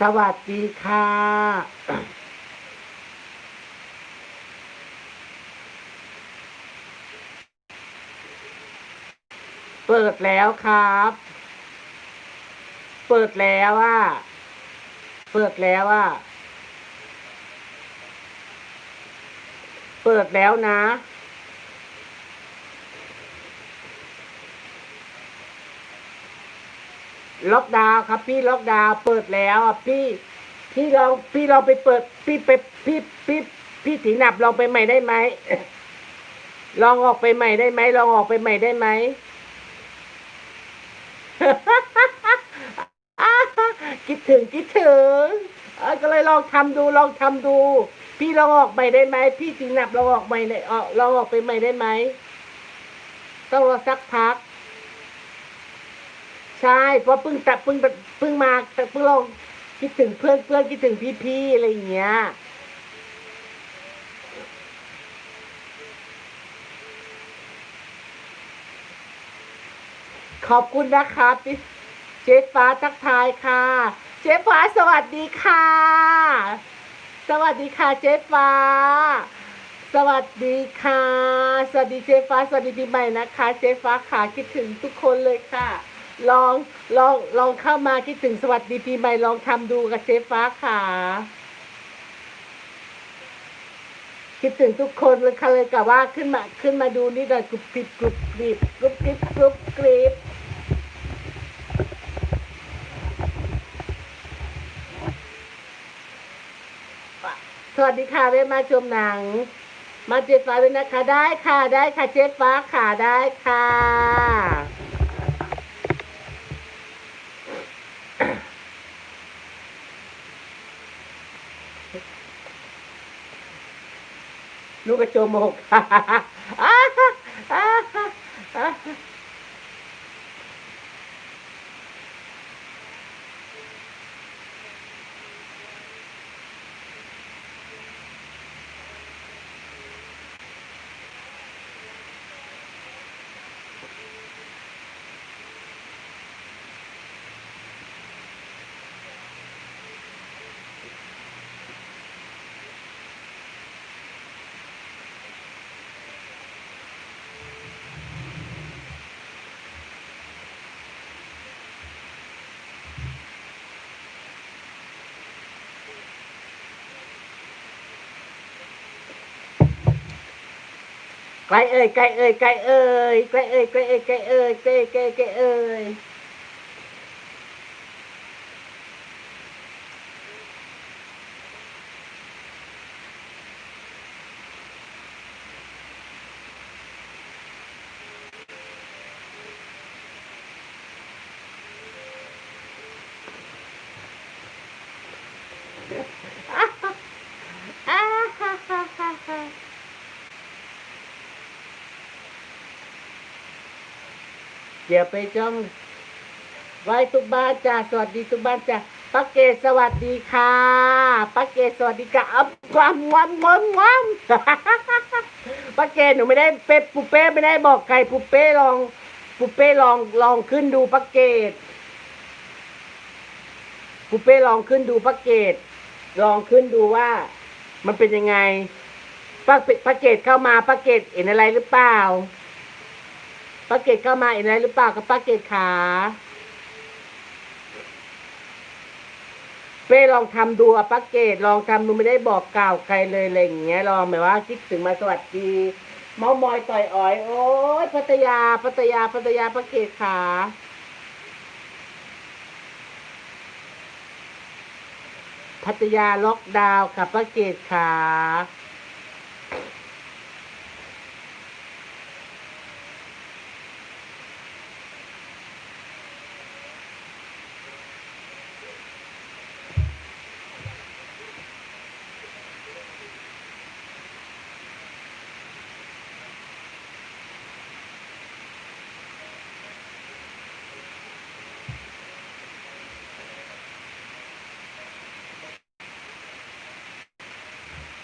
สวัสดีค่ะ เปิดแล้วครับ เปิดแล้วอะ เปิดแล้วอะ เปิดแล้วนะ ล็อกดาวน์ครับ พี่ล็อกดาวน์เปิดแล้วอะพี่ พี่ลองพี่ลองไปเปิด พี่ไปพี่พี่พี่ถีหนับลองไปใหม่ได้ไหมลองออกไปใหม่ได้ไหมลองออกไปใหม่ได้ไหมคิดถึงคิดถึงก็เลยลองทำดูลองทำดู พี่ลองออกใหม่ได้ไหมพี่ถีหนับลองออกใหม่เลยออกลองออกไปใหม่ได้ไหมต้องรอสักพัก ใช่เพราะเพิ่งตัดเพิ่งเพิ่งมาเพิ่งลองคิดถึงเพื่อนเพื่อนคิดถึงพี่พี่ๆอะไรอย่างเงี้ยขอบคุณนะครับเจ๊ฟ้าทักทายค่ะ เจ๊ฟ้าสวัสดีค่ะ สวัสดีค่ะเจ๊ฟ้า สวัสดีค่ะ สวัสดีเจ๊ฟ้า สวัสดีปีใหม่นะคะ เจ๊ฟ้าขาคิดถึงทุกคนเลยค่ะ ลองลองลองเข้ามาคิดถึงสวัสดีปีใหม่ลองทำดูกับเจ๊ฟ้าขาคิดถึงทุกคนเลยค่ะเลยกับว่าขึ้นมาขึ้นมาดูนี่หน่อยกรุบกริบกรุบกริบกรุบกริบกรุบกริบสวัสดีค่ะเว้มาชมหนัง มาเจ๊ฟ้าด้วยนะคะ ได้ค่ะได้ค่ะเจ๊ฟ้าค่ะได้ค่ะ ลูกกระโจมหก ไกลเอ้ยไกลเอ้ยไกลเอ้ยไกลเอ้ยไกลเอ้ยไกลเอ้ยไกลไกลไกลเอ้ยอ่าฮ่าฮ่าฮ่าฮ่า เดี๋ยวไปจ้องไว้ทุกบ้านจ้าสวัสดีทุกบ้านจ้าป้าเกศสวัสดีค่ะป้าเกศสวัสดีค่ะอับความงวมงวมงวมป้าเกศหนูไม่ได้เป๊ะปุเป้ไม่ได้บอกใครปุเป้ลองปุเป้ลองลองขึ้นดูป้าเกศปุเป้ลองขึ้นดูป้าเกศลองขึ้นดูว่า มันเป็นยังไงป้าเปป้าเกศเข้ามาป้าเกศเห็นอะไรหรือเปล่า ป้าเกศเข้ามาเห็นอะไรหรือเปล่ากับป้าเกศขาเป้ลองทำดูอะป้าเกศลองทำดูไม่ได้บอกกล่าวใครเลยอะไรอย่างเงี้ยลองแบบว่าคิดถึงมาสวัสดีเมามอยต่อยอ้อย โอ้ยพัทยาพัทยาพัทยาป้าเกศขาพัทยาล็อกดาวน์ค่ะป้าเกศขา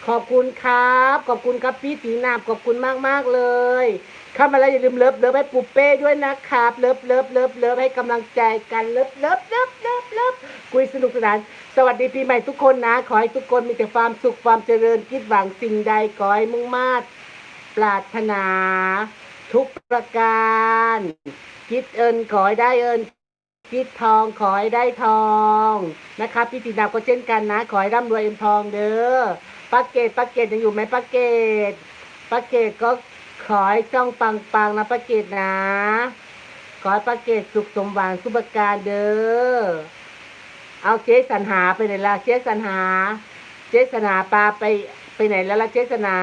ขอบคุณครับ ขอบคุณครับพี่ตีนาบขอบคุณมากมากเลย เข้ามาแล้วอย่าลืมเลิฟเลิฟให้ปูเป้ด้วยนะครับเลิฟเลิฟเลิฟเลิฟให้กำลังใจกันเลิฟเลิฟเลิฟเลิฟเลิฟคุยสนุกสนาน สวัสดีปีใหม่ทุกคนนะ ขอให้ทุกคนมีแต่ความสุขความเจริญคิดหวังสิ่งใดขอให้มุ่งมา่ปรารถนา ทุกประการ คิดเอินขอให้ได้เอินคิดทองขอให้ได้ทองนะครับพี่ติดดาวก็เช่นกันนะ ขอให้ร่ำรวยเอ็มทองเด้อ ป้าเกตป้าเกตยังอยู่ไหมป้าเกตป้าเกตก็ขอให้ช่องปังปังๆนะป้าเกตนะ ขอให้ป้าเกตสุขสมหวังสุขการเด้อเอาเจ๊สันหาไปไหนล่ะเจ๊สันหา เจ๊สันหาปลาไปไปไหนแล้วล่ะเจ๊สันหา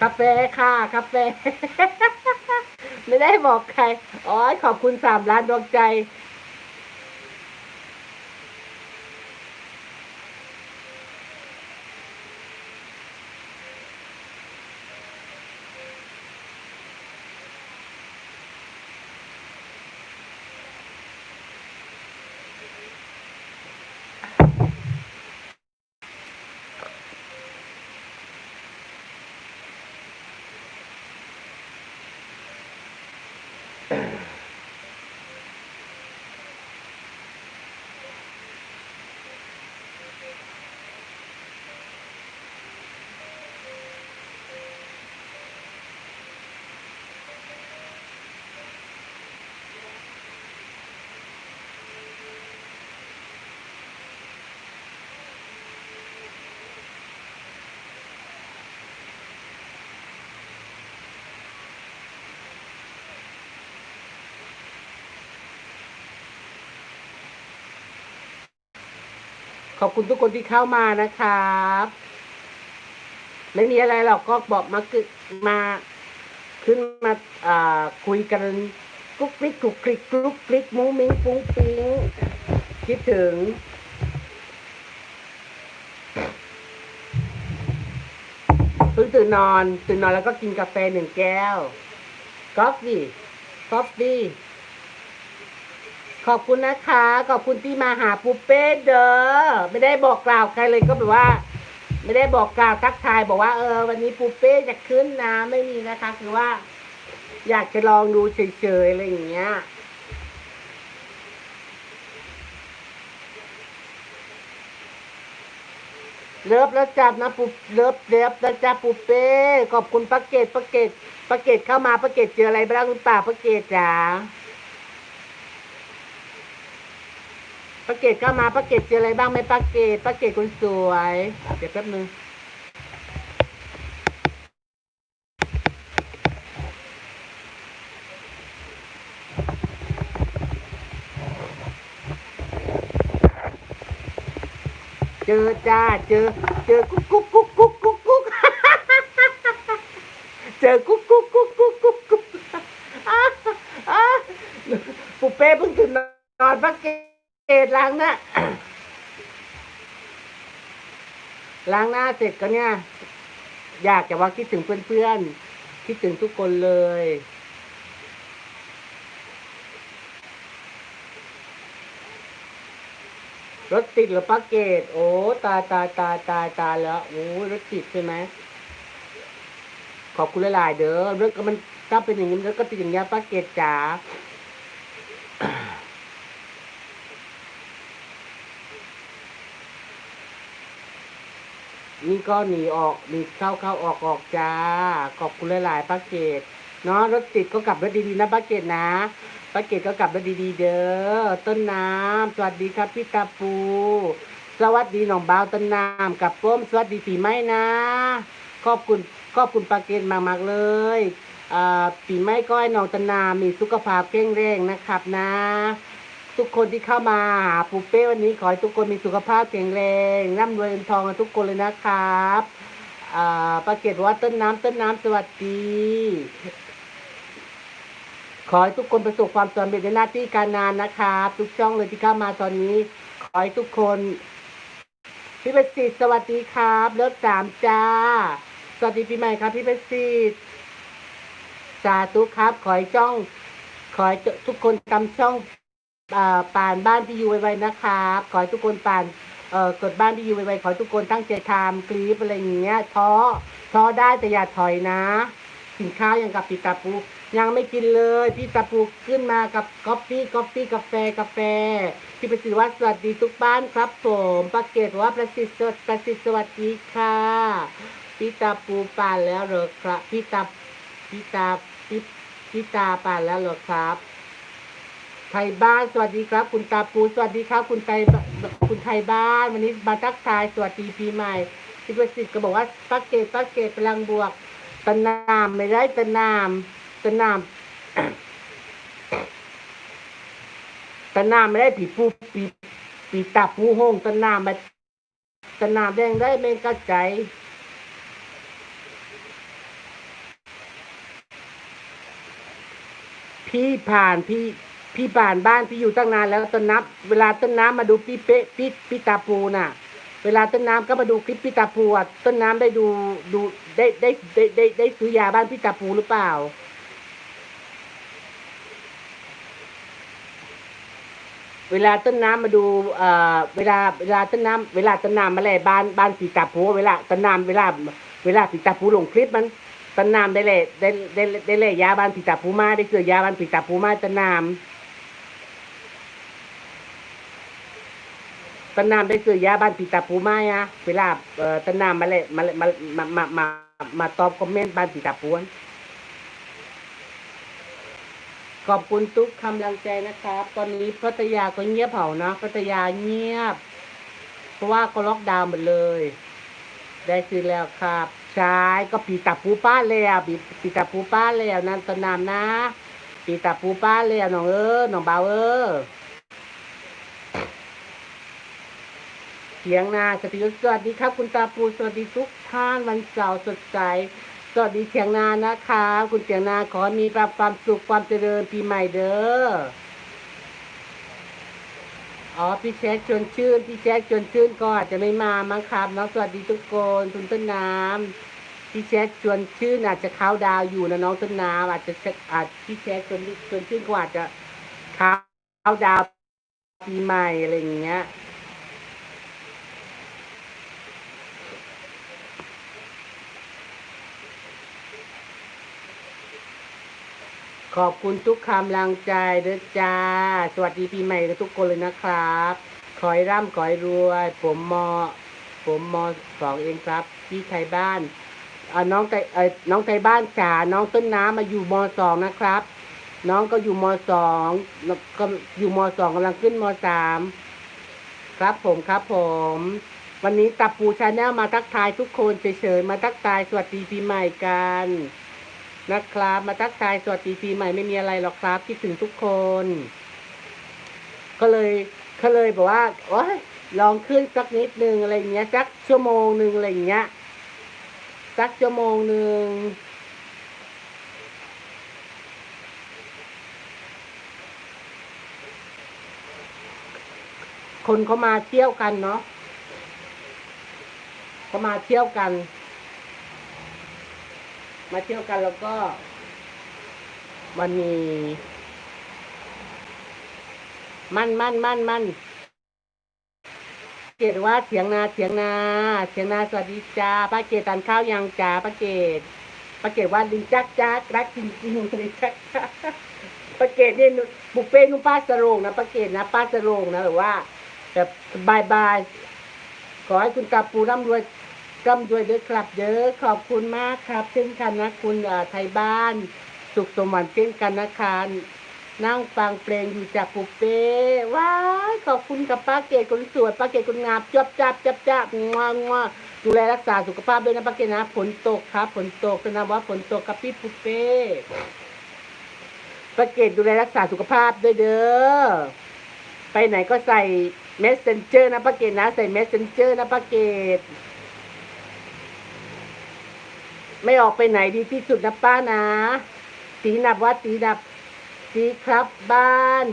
กาแฟค่ะกาแฟไม่ได้บอกใคร อ๋อ ขอบคุณสามล้านดวงใจ ขอบคุณทุกคนที่เข้ามานะครับไม่มีอะไรหรอกก็บอกมากึมาขึ้นมาอ่าคุยกันกุ๊กกริกกุ๊กกริกกุ๊กกริกมุ้งมิ้งฟุ้งฟิ้งคิดถึง เพิ่งตื่นนอน ตื่นนอนแล้วก็กินกาแฟหนึ่งแก้วกาแฟกาแฟ ขอบคุณนะคะ ขอบคุณที่มาหาปูเป้เด้อไม่ได้บอกกล่าวใครเลยก็แบบว่า ไม่ได้บอกกล่าวทักทายบอกว่าเออวันนี้ปูเป้จะขึ้นนะไม่มีนะคะ คือว่า อยากจะลองดูเฉยๆอะไรอย่างเงี้ยเลิฟแล้วจับนะปูเลิฟเลิฟแล้วจ้าปูเป้ขอบคุณป้าเกตป้าเกตป้าเกตเข้ามาป้าเกตเจออะไรบ้างหรือเปล่าป้าเกตจ๋า ป้าเกดเข้ามาป้าเกดเจออะไรบ้างไหมป้าเกดป้าเกดคนสวย เดี๋ยวแป๊บนึงเจอจ้าเจอ เจอกุ๊กกุ๊กกุ๊กกุ๊กกุ๊กกุ๊กเจอกุ๊กกุ๊กกุ๊กกุ๊กกุ๊กกุ๊กอะอะปุเป้เพิ่งตื่นนอนป้าเกด ล้างหน้าล้างหน้าเสร็จก็เนี่ย อยากจะว่าคิดถึงเพื่อนๆคิดถึงทุกคนเลยรถติดหรือป้าเกต โอ้ ตาตาตาตาตาแล้ว โอ้รถติดใช่ไหมขอบคุณหลายๆเด้อเรถก็มันถ้าเป็นอย่างนี้รถก็ติดอย่างเงี้ยป้าเกตจ๋า นี่ก็หนีออกหนีเข้าเข้าออกออกจ้า ขอบคุณหลายๆป้าเกตเนาะรถติดก็กลับรถดีๆนะป้าเกตนะป้าเกตก็กลับรถดีๆเด้อต้นน้ำสวัสดีครับพี่ตาปู สวัสดีน้องบาวต้นน้ำกับป้มสวัสดีปีใหม่นะ ขอบคุณขอบคุณป้าเกตมากๆเลยอ่าปีใหม่ก็ให้น้องต้นน้ำมีสุขภาพแข็งแรงนะครับนะ ทุกคนที่เข้ามาหาปูเป้วันนี้ขอให้ทุกคนมีสุขภาพแข็งแรงร่ำรวยเงินทองกันทุกคนเลยนะครับอ่าประเกตว่าต้นน้ำต้นน้ำสวัสดี ขอให้ทุกคนประสบความสำเร็จในหน้าที่การงานนะครับ ทุกช่องเลยที่เข้ามาตอนนี้ ขอให้ทุกคนพี่เประสิทธิ์สวัสดีครับเลิศสามจ้า สวัสดีปีใหม่ครับ พี่เประสิทธิ์สาธุครับ ขอให้ช่อง ขอให้ทุกคนจำช่อง ป่านบ้านที่ยูไวๆนะครับขอให้ทุกคนป่านเอ่อกดบ้านพี่ยูไวๆขอให้ทุกคนตั้งใจทำกรีฟอะไรอย่างเงี้ยท้อท้อได้แต่อย่าถอยนะกินข้าวยังกับปีตาปูยังไม่กินเลยพี่ตาปูขึ้นมากับกาแฟกาแฟกาแฟกาแฟพี่ประสิทธิ์ว่าสวัสดีทุกบ้านครับผมประเกตว่าประสิทธิ์สวัสดิ์ประสิทธิ์สวัสดีค่ะพี่ตาปูป่านแล้วเหรอครับพี่ตาพี่ตาพี่พี่ตาป่านแล้วเหรอครับ ไทยบ้านสวัสดีครับ คุณตาปูสวัสดีครับ คุณไทยคุณไทยบ้าน วันนี้มาทักทายสวัสดีปีใหม่พี่ประสิทธิ์ก็บอกว่าป้าเกตป้าเกตพลังบวกตนามไม่ได้ตนามตนามตนามไม่ได้ผีปูปีปีตาปูห้องตนามมาตนามแดงได้ไม่กระใจพี่ผ่านพี่ พี่ผ่านบ้านพี่อยู่ตั้งนานแล้วต้นน้ำเวลาต้นน้ำมาดูพี่เป๊ะพี่พี่ตาปูน่ะ เวลาต้นน้ำก็มาดูคลิปพี่ตาปูอะต้นน้ำได้ดูดูได้ได้ได้ได้ได้ซื้อยาบ้านพี่ตาปูหรือเปล่า เวลาต้นน้ำมาดูเอ่อเวลาเวลาต้นน้ำเวลาต้นน้ำมาแล่บ้านบ้านปีตาปูเวลาต้นน้ำเวลา เวลาปีตาปูลงคลิปมันต้นน้ำได้แล่ได้ได้ได้แล่ยาบ้านปีตาปูมาได้เสือยาบ้านปีตาปูมาต้นน้ำ ต้นน้ำได้เสือยาบ้านปีตาปูมาอะเวลาเอ่อต้นน้ำมาแล่มามามามามามาตอบคอมเมนต์บ้านปีตาปูอะขอบคุณทุกกำลังใจนะครับ ตอนนี้พัทยาก็เงียบเผานะพัทยาเงียบ เพราะว่าก็ล็อกดาวน์หมดเลย ได้ซื้อแล้วครับใช่ก็ปีตาปูป้าแล้วปีปีตาปูป้าแล้วนั่นต้นน้ำนะปีตาปูป้าแล้วน้องเออน้องเบาเออ เสียงนาสติยุทธสวัสดีครับ คุณตาปูสวัสดีทุกท่านวันเสาร์สดใสสวัสดีเสียงนานะคะคุณเสียงนาขอมีความสุขความเจริญปีใหม่เด้ออ๋อพี่แจ๊คชวนชื่นพี่แจ๊คชวนชื่นก็อาจจะไม่มามั้งครับน้องสวัสดีทุกคนคุณต้นน้ำพี่แจ๊คชวนชื่นอาจจะเข้าดาวอยู่นะน้องต้นน้ำอาจจะอาจพี่แจ๊คชวนชวนชื่นก็อาจจะเข้าดาวปีใหม่อะไรอย่างเงี้ย ขอบคุณทุกคำลังใจเด้อจ้า สวัสดีปีใหม่กับทุกคนเลยนะครับ ขอให้ร่ำขอให้รวย ผมมอ ผมมอสองเองครับ พี่ไทยบ้านอ่าน้องไทยเอ่อน้องไทยบ้านจ๋าน้องต้นน้ำมาอยู่มสองนะครับ น้องก็อยู่มสองก็อยู่มสองกำลังขึ้นมสามครับผมครับผม วันนี้ตับปูชาแนลมาทักทายทุกคนเฉยๆมาทักทายสวัสดีปีใหม่กัน นะครับ มาทักทายสวัสดีปีใหม่ไม่มีอะไรหรอกครับคิดถึงทุกคน ก็เลยก็เลยบอกว่าโอ้ยลองขึ้นสักนิดนึงอะไรเงี้ยสักชั่วโมงหนึ่งอะไรอย่างเงี้ยสักชั่วโมงหนึ่งคนเขามาเที่ยวกันเนาะเขามาเที่ยวกัน มาเที่ยวกันแล้วก็ มันมี มันมันมันมันเกดว่าเสียงนาเสียงนาเสียงนาสวัสดีจ้าป้าเกดทานข้าวยังจ้าป้าเกดป้าเกดว่าลิงจักจักรักจริงจริงๆลิงจักจักป้าเกดเนี่ยบุเฟ่ต์นุ่มป้าสโรงนะป้าเกดนะป้าสโรงนะหรือว่าแบบบายบายขอให้คุณตาปูร่ำรวย ร่ำรวยเด้อครับเด้อขอบคุณมากครับ เช่นกันนะคุณไทยบ้าน สุขสมหวังเช่นกันนะคะนั่งฟังเพลงอยู่จากปุเป้ว้าขอบคุณกับป้าเกดคนสวยป้าเกดคนงามจับจับจับจับงวงวดูแลรักษาสุขภาพด้วยนะป้าเกดนะฝนตกครับฝนตกนะว่าฝนตกกับพี่ปุเป้ป้าเกดดูแลรักษาสุขภาพด้วยเด้อไปไหนก็ใส่ messenger นะป้าเกดนะ ใส่ messenger นะป้าเกด ไม่ออกไปไหนดีที่สุดนะป้านะ ตีนับว่าตีนับดีครับบ้าน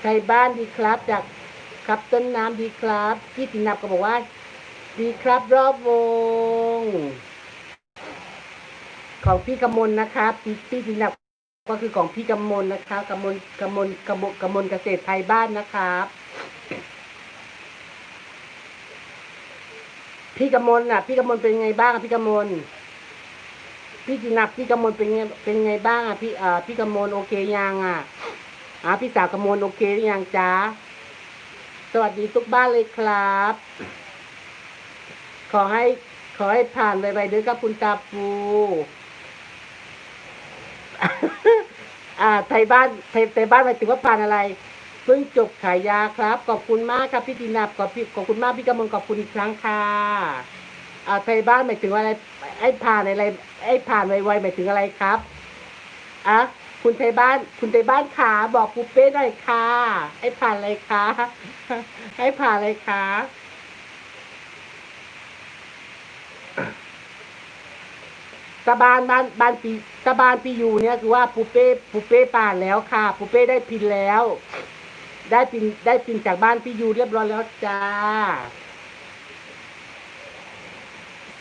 ใครบ้านดีครับจากครับต้นน้ำดีครับพี่ตีนับก็บอกว่า ดีครับรอบวง ของพี่กำมลนะครับพี่พี่ตีนับก็คือของพี่กำมลนะครับกำมลกำมลกำมลกำมลเกษตรไทยบ้านนะครับพี่กำมลน่ะ พี่กำมลเป็นไงบ้างพี่กำมล พี่จินับพี่กำมลเป็นไงเป็นไงบ้างอะพี่เอ่อพี่กำมลโอเคยังอะอ่าพี่สาวกำมลโอเคหรือยังจ๊ะสวัสดีทุกบ้านเลยครับ ขอให้ขอให้ผ่านไวๆด้วยกับคุณตาปูอ่าไทยบ้านไทยไทยบ้านหมายถึงว่าผ่านอะไรเพิ่งจบขายยาครับ ขอบคุณมากครับพี่จินับขอบพี่ขอบคุณมากพี่กำมลขอบคุณอีกครั้งค่ะ ไทยบ้านหมายถึงอะไร ไอ้ผ่านอะไร ไอ้ผ่านไวๆหมายถึงอะไรครับอะคุณไทยบ้าน คุณไทยบ้านขาบอกปูเป้หน่อยค่ะ ไอ้ผ่านอะไรคะไอ้ผ่านอะไรคะตาบานบ้านบ้านปีตาบานปีอยู่เนี่ยคือว่าปูเป้ปูเป้ผ่านแล้วค่ะปูเป้ได้พินแล้ว ได้พินได้พินจากบ้านพี่ยูเรียบร้อยแล้วจ้า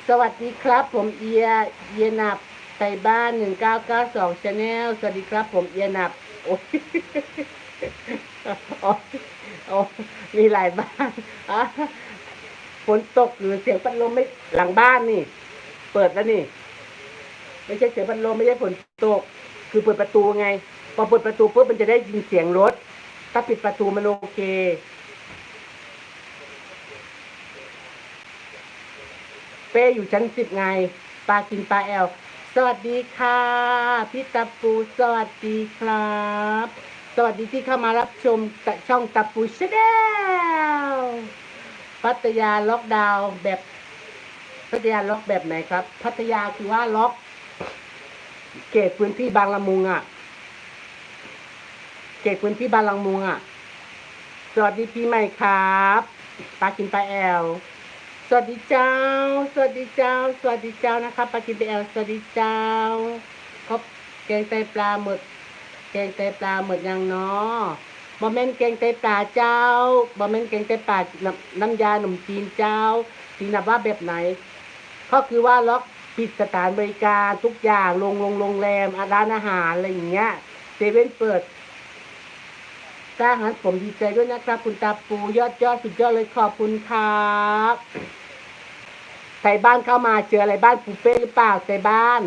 สวัสดีครับ ผมเอียเอียนับไต่บ้านหนึ่งเก้าเก้าสองชาแนลสวัสดีครับ ผมเอียนับโอ้ยโอ้ยโอ้มีหลายบ้านอะฝนตกหรือเสียงพัดลมไม่หลังบ้านนี่ เปิดแล้วนี่ ไม่ใช่เสียงพัดลมไม่ใช่ฝนตก คือเปิดประตูไง พอเปิดประตูปุ๊บมันจะได้ยินเสียงรถ ถ้าปิดประตูมันโอเค เป้อยู่ชั้นสิบไงปลากินปลาแอล สวัสดีค่ะพี่ตาปูสวัสดีครับ สวัสดีที่เข้ามารับชมช่องตาปูชาแนลพัทยาล็อกดาวน์แบบ พัทยาล็อกแบบไหนครับ พัทยาคือว่าล็อก เขตพื้นที่บางละมุงอะเขตพื้นที่บางละมุงอะ สวัสดีปีใหม่ครับปลากินปลาแอล สวัสดีเจ้า สวัสดีเจ้า สวัสดีเจ้านะครับปากินปลาแอลสวัสดีเจ้าครบแกงไตปลาหมึกแกงไตปลาหมึกยังเนาะบะเม่นแกงไตปลาเจ้าบะเม่นแกงไตปลาน้ำน้ำยาขนมจีนเจ้าสีนับว่าแบบไหน ก็คือว่าล็อกปิดสถานบริการทุกอย่างโรงโรงโรงแรมร้านอาหารอะไรอย่างเงี้ยเซเว่นเปิด ถ้างั้นผมดีใจด้วยนะครับ คุณตาปูยอดยอดสุดยอดเลยขอบคุณครับใส่บ้านเข้ามาเจออะไรบ้านปูเป้หรือเปล่าใส่บ้าน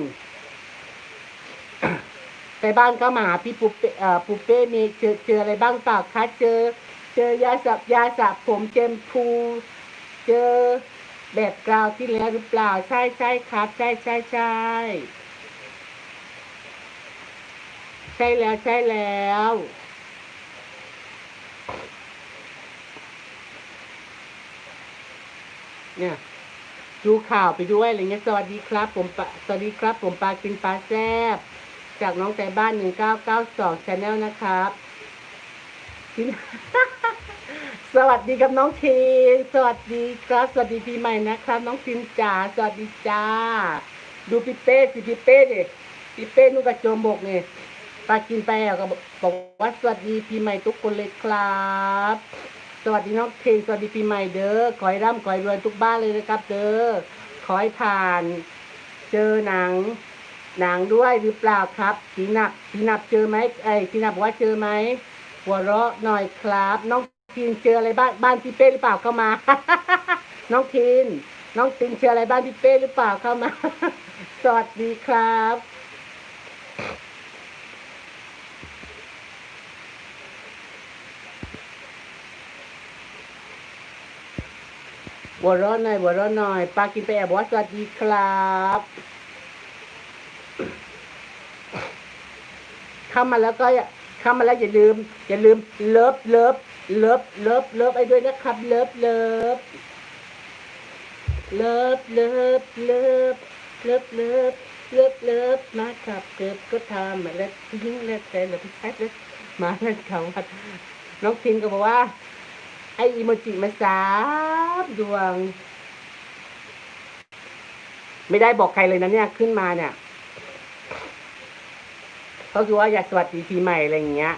ใส่บ้านเข้ามาหาพี่ปูเป้เอ่อปูเป้มีเจอเจออะไรบ้างเปล่าคะเจอ เจอยาสับยาสระผมเจมพูเจอแบบกราวที่แล้วหรือเปล่าใช่ใช่ครับ ใช่ใช่ใช่ใช่แล้วใช่แล้ว เนี่ยดูข่าวไปด้วยอะไรเงี้ยสวัสดีครับ ผมปะสวัสดีครับ ผมปลากินปลาแซบจากน้องแต่บ้านหนึ่งเก้าเก้าสองชาแนลนะครับสวัสดีครับน้องทีนสวัสดีครับ สวัสดีปีใหม่นะครับ น้องทินจ๋าสวัสดีจ้า ดูพี่เป้สิพี่เป้ดิพี่เป้นุ่งกระโจมบกเนี่ยปลากินไปอะก็บอกว่าสวัสดีปีใหม่ทุกคนเลยครับ วัสดีน้องเทนสวัสดีปีใหม่เด้อขอให้ร่ำขอให้รวยทุกบ้านเลยนะครับ เด้อขอให้ผ่าน เจอหนัง หนังด้วยหรือเปล่าครับสีนับสีนับเจอไหมไอ้ยสีนับบอกว่าเจอไหมหัวเราะหน่อยครับ น้องทีนเจออะไรบ้านบ้านพี่เป้หรือเปล่าเข้ามา น้องทีนน้องทีนเจออะไรบ้านพี่เป้หรือเปล่าเข้ามา สวัสดีครับ หัวร้อนหน่อยหัวร้อนหน่อยปลากินไปแอบบอกว่าสวัสดีครับเข้ามาแล้วก็อย่าเข้ามาแล้วอย่าลืม อย่าลืมเลิฟเลิฟเลิฟเลิฟเลิฟไอ้ด้วยนะครับ เลิฟเลิฟเลิฟเลิฟเลิฟเลิฟเลิฟเลิฟเลิฟมาขับเกิบก็ทำมาแล้วทิ้งแล้วแต่แล้วพี่แป๊ดเลยมาแล้วเขาวัดน้องทินก็บอกว่า ไออีโมจิมาสามดวง ไม่ได้บอกใครเลยนะเนี่ยขึ้นมาเนี่ยเขาคือว่าอยากสวัสดีปีใหม่อะไรอย่างเงี้ย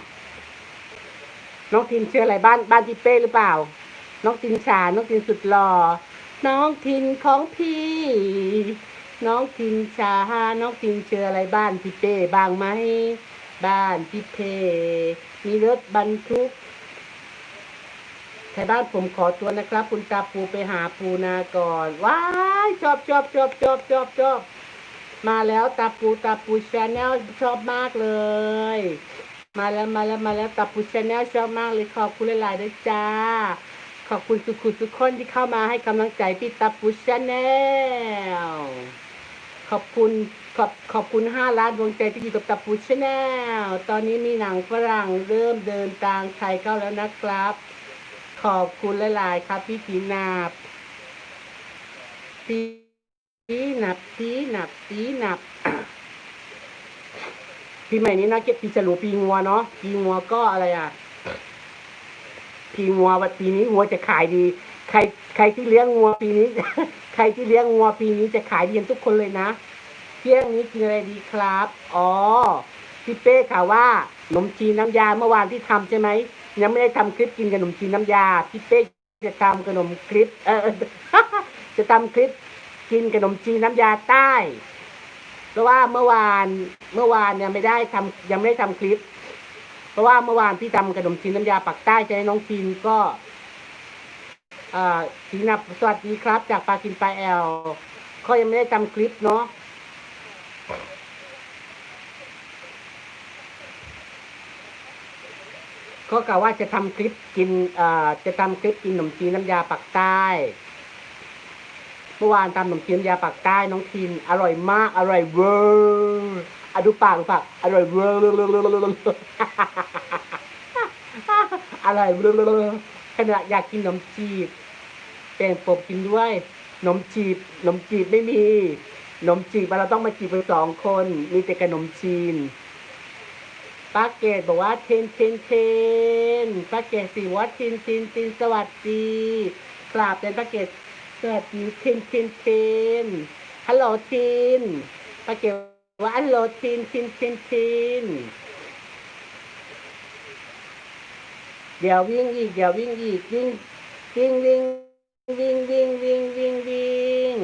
น้องทินเชื่ออะไรบ้านบ้านพี่เป้หรือเปล่า น้องทินชา น้องทินสุดหล่อ น้องทินของพี่ น้องทินชา น้องทินเชื่ออะไรบ้านพี่เป้บ้างไหม บ้านพี่เพมีรถบรรทุก ไทยบ้านผมขอตัวนะครับ คุณตาปูไปหาปูนาก่อนว้ายชอบชอบชอบชอบชอบชอบมาแล้วตาปูตาปูชาแนลชอบมากเลย มาแล้วมาแล้วมาแล้วตาปูชาแนลชอบมากเลยขอบคุณหลายๆด้วยจ้า ขอบคุณทุกคนทุกคนที่เข้ามาให้กำลังใจพี่ตาปูชาแนลขอบคุณขอบขอบคุณห้าล้านดวงใจที่อยู่กับตาปูชาแนลตอนนี้มีหนังฝรั่งเริ่มเดินทางไทยเข้าแล้วนะครับ ขอบคุณหลายๆครับพี่ปีนาบปีหนับปีนับปีนับปีใหม่นี้นะเก็บปีฉลูปีงัวเนาะปีงัวก็อะไรอะปีงัววันปีนี้งัวจะขายดี ใคร ใครที่เลี้ยงงัวปีนี้ ใครที่เลี้ยงงัวปีนี้จะขายดีกันทุกคนเลยนะเที่ยงนี้กินอะไรดีครับ อ๋อพี่เป้ข่าวว่าขนมจีนน้ำยาเมื่อวานที่ทำใช่ไหม ยังไม่ได้ทำคลิปกินขนมจีนน้ำยาพี่เป้จะทำขนมคลิป เออ จะทำคลิปกินขนมจีนน้ำยาใต้ เพราะว่าเมื่อวานเมื่อวานเนี่ยไม่ได้ทำยังไม่ได้ทำคลิป เพราะว่าเมื่อวานพี่ทำขนมจีนน้ำยาปักใต้ใจะให้น้องทีนก็เอ่อทีนับสวัสดีครับ จากปากินปลาแอลเขายังไม่ได้ทำคลิปเนาะ ก็กะว่าจะทำคลิปกินเอ่อจะทำคลิปกินขนมจีนน้ำยาปักใต้เมื่อวานทำขนมจีนน้ำยาปักใต้น้องทีนอร่อยมาก อร่อยเวอร์อะดูปากดูปากอร่อยเวอร์อร่อยเวอร์ขณะอยากกินขนมจีบแป้งปบกินด้วยขนมจีบขนมจีบไม่มีขนมจีบเราต้องมาจีบกันสองคน มีแต่ขนมจีน ป้าเกดบอกว่าเทนเทนเทนป้าเกดสิว่าทินทินทินสวัสดีกราบเป็นป้าเกดสวัสดีเทนเทนเทนฮัลโหลทินป้าเกดว่าฮัลโหลทินทินทินทินเดี๋ยววิ่งอีกเดี๋ยววิ่งอีกวิ่งวิ่งวิ่งวิ่งวิ่งวิ่ง